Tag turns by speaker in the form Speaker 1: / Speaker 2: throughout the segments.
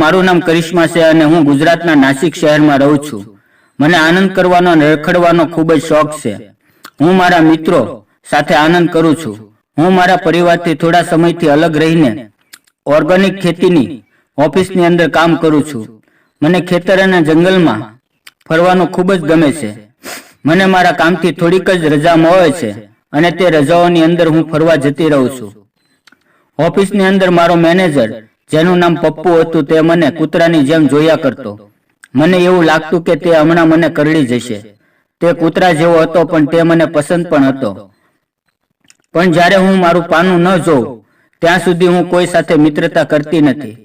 Speaker 1: મારું નામ કરિશ્મા છે અને હું ગુજરાતના નાસિક શહેરમાં રહું છું. મને આનંદ કરવાનો અને રખડવાનો ખૂબ જ શોખ છે. હું મારા મિત્રો સાથે આનંદ કરું છું. હું મારા પરિવારથી થોડા સમયથી અલગ રહીને ઓર્ગેનિક ખેતીની ઓફિસની અંદર કામ કરું છું. મને ખેતર અને જંગલમાં ફરવાનું ખૂબ જ ગમે છે. મને મારા કામથી થોડીક જ રજા મળે છે અને તે રજાઓની અંદર હું ફરવા જતી રહું છું. ઓફિસની અંદર મારો મેનેજર જેનું નામ પપ્પુ હતું, તે મને કૂતરાની જેમ જોયા કરતો. મને એવું લાગતું કે તે હમણાં મને કરડી જશે. તે કૂતરા જેવો હતો, પણ તે મને પસંદ પણ હતો. પણ જ્યારે હું મારું પાનું ન જોઉં, ત્યાં સુધી હું કોઈ સાથે મિત્રતા કરતી નથી.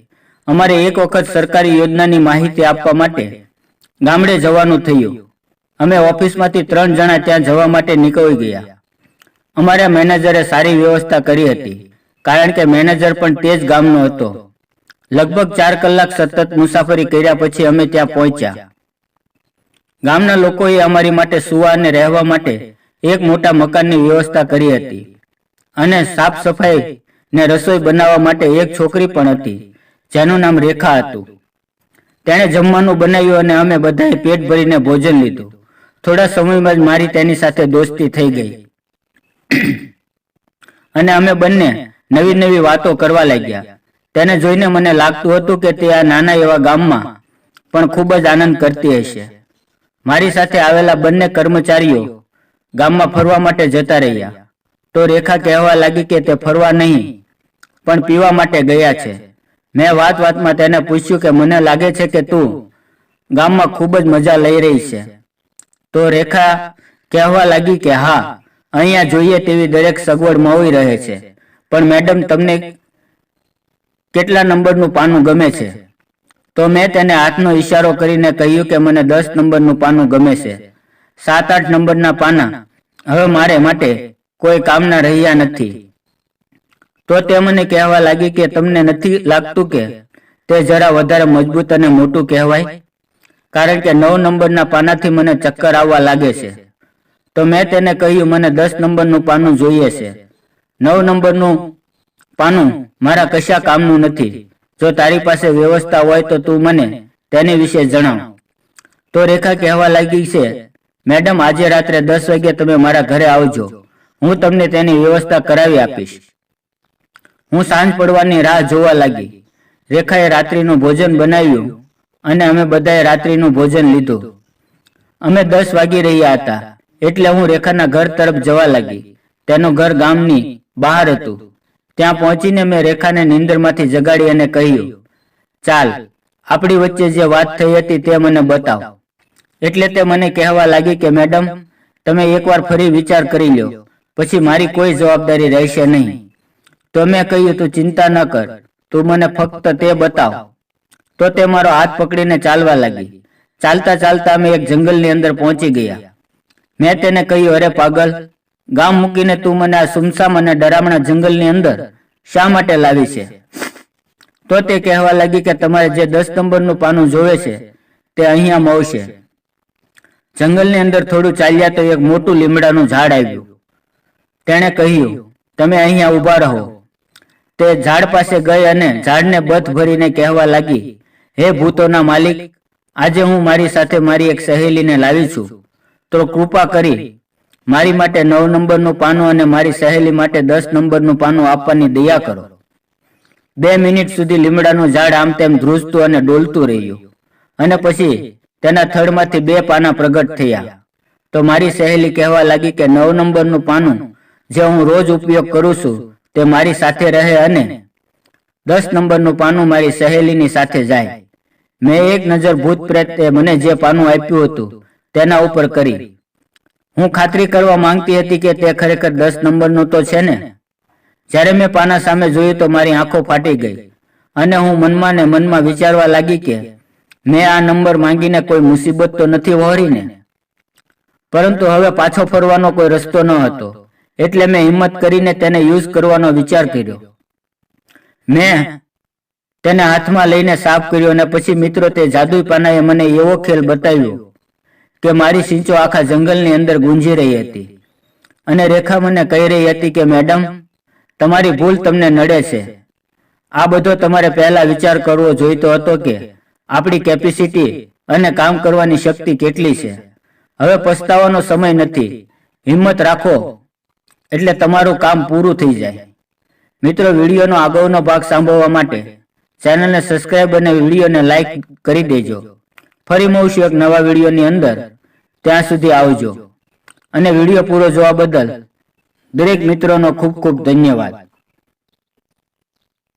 Speaker 1: અમારે એક વખત સરકારી યોજનાની માહિતી આપવા માટે ગામડે જવાનું થયું. અમે ઓફિસમાંથી ત્રણ જણા ત્યાં જવા માટે નીકળી ગયા. અમારા મેનેજરે સારી વ્યવસ્થા કરી હતી, કારણ કે મેનેજર પણ તે જ ગામનો હતો. લગભગ ચાર કલાક સતત મુસાફરી કર્યા પછી અમે ત્યાં પહોંચ્યા. ગામના લોકોએ અમારી માટે સુવા અને રહેવા માટે એક મોટા મકાનની વ્યવસ્થા કરી હતી અને સાફ સફાઈ ને રસોઈ બનાવવા માટે એક છોકરી પણ હતી, જેનું નામ રેખા હતું. તેણે જમવાનું બનાવ્યું અને અમે બધાએ પેટ ભરીને ભોજન લીધું. થોડા સમયમાં જ મારી તેની સાથે દોસ્તી થઈ ગઈ. અને અમે બંને નવી નવી વાતો કરવા લાગ્યા. તેને જોઈને મને લાગતું હતું કે તે આ નાના એવા ગામમાં પણ ખૂબ જ આનંદ કરતી હશે. મારી સાથે આવેલા બંને કર્મચારીઓ ગામમાં ફરવા માટે જતા રહ્યા. તો રેખા કહેવા લાગી કે તે ફરવા નહીં, પણ પીવા માટે ગયા છે. મેં વાત વાતમાં તેને પૂછ્યું કે મને લાગે છે કે તું ગામમાં ખૂબ જ મજા લઈ રહી છે. તો રેખા કહેવા લાગી કે હા, અહીંયા જોઈએ તેવી દરેક સગવડ મળી રહે છે. પણ મેડમ, તમને કેટલા નંબરનું પાનું ગમે છે? તો મેં તેને હાથનો ઈશારો કરીને કહ્યું કે મને દસ નંબરનું પાનું ગમે છે. સાત આઠ નંબરના પાના. હવે મારે માટે કોઈ કામના રહ્યા નથી. તો તે મને કહેવા લાગી કે તમને નથી લાગતું કે તે જરા વધારે મજબૂત અને મોટું કહેવાય? કારણ કે નવ નંબરના પાનાથી મને ચક્કર આવવા લાગે છે. તો મેં તેને કહ્યું, મને દસ નંબરનું પાનું જોઈએ છે. નવ નંબરનું પાનું, મારા કશા કામનું નથી. જો તારી પાસે વ્યવસ્થા હોય તો તું મને તેની વિશે જણાવ. તો રેખા કહેવા લાગી છે, મેડમ, આજે રાત્રે દસ વાગે તમે મારા ઘરે આવજો. હું તમને તેની વ્યવસ્થા કરાવી આપીશ. હું સાંજ પડવાની રાહ જોવા લાગી. રેખાએ રાત્રિનું ભોજન બનાવ્યું અને અમે બધાએ રાત્રિનું ભોજન લીધું. અમે દસ વાગી રહ્યા હતા, એટલે હું રેખાના ઘર તરફ જવા લાગી. તેનું ઘર ગામની બહાર હતું. ત્યાં પહોંચીને મેં રેખાને નિંદરમાંથી જગાડી અને કહ્યું, ચાલ, આપણી વચ્ચે જે વાત થઈ હતી તે મને બતાવ. એટલે તે મને કહેવા લાગી કે, મેડમ, તમે એકવાર ફરી વિચાર કરી લો પછી મારી કોઈ જવાબદારી રહેશે નહીં. તો મેં કહ્યું, તું ચિંતા ન કર, તું મને ફક્ત તે બતાવ. તો તે મારો હાથ પકડીને ચાલવા લાગી. ચાલતા ચાલતા અમે એક જંગલની અંદર પહોંચી ગયા. મેં તેને કહ્યું, અરે પાગલ ગામ મૂકીને તું મને આ સુમસામ અને ડરામણા જંગલની અંદર શા માટે લાવી છે? તો તે કહેવા લાગી કે તમારે જે દસ નંબરનું પાનું જોવે છે, તે અહીંયા મળશે. જંગલની અંદર થોડું ચાલ્યા તો એક મોટું લીમડાનું ઝાડ આવ્યું. તેણે કહ્યું, તમે અહીંયા ઊભા રહો. તે ઝાડ પાસે ગઈ અને ઝાડને બથ ભરીને કહેવા લાગી, હે ભૂતોના માલિક, આજે હું મારી સાથે મારી એક સહેલીને લાવી છું. તો કૃપા કરી મારી માટે નવ નંબરનું પાનું અને મારી સહેલી માટે દસ નંબરનું પાનું આપવાની દયા કરો. બે મિનિટ સુધી લીમડાનું ઝાડ આમ તેમ ધ્રુજતું અને ડોલતું રહ્યું. અને પછી તેના થડમાંથી બે પાના પ્રગટ થયા. તો મારી સહેલી કહેવા લાગી કે નવ નંબરનું પાનું જે હું રોજ ઉપયોગ કરું છું તે મારી સાથે રહે અને દસ નંબરનું પાનું મારી સહેલીની સાથે જાય. મેં એક નજર ભૂત પ્રેતે મને જે પાનું આપ્યું હતું તેના ઉપર કરી. હું ખાતરી કરવા માંગતી હતી કે તે ખરેખર દસ નંબરનું તો છે ને? જ્યારે મેં પાના સામે જોયું તો મારી આંખો ફાટી ગઈ. અને હું મનમાં ને મનમાં વિચારવા લાગી કે મેં આ નંબર માંગીને કોઈ મુસીબત તો નથી વહોરીને. પરંતુ હવે પાછો ફરવાનો કોઈ રસ્તો ન હતો. એટલે મેં હિંમત કરીને તેને યુઝ કરવાનો વિચાર કર્યો. મેં તેને હાથમાં લઈને સાફ કર્યો અને પછી મિત્રો તે જાદુઈ પાનાએ મને એવો ખેલ બતાવ્યો કે મારી સિંચો આખા જંગલની અંદર ગુંજી રહી હતી. અને રેખા મને કહી રહી હતી કે, મેડમ, તમારી ભૂલ તમને નડે છે. આ બધો તમારે પહેલા વિચાર કરવો જોઈતો હતો કે, આપણી કેપેસિટી અને કામ કરવાની શક્તિ કેટલી છે. હવે પછતાવાનો સમય નથી. હિંમત રાખો. એટલે તમારું કામ પૂરું થઈ જાય. મિત્રો, વિડીયોનો આગળનો ભાગ સાંભળવા માટે ચેનલને સબસ્ક્રાઇબ અને વિડીયોને લાઈક કરી દેજો. ફરી મળશું એક નવા વિડીયોની અંદર. ત્યાં સુધી આવજો. અને વીડિયો પૂરો જોવા બદલ દરેક મિત્રોનો ખૂબ ખૂબ ધન્યવાદ.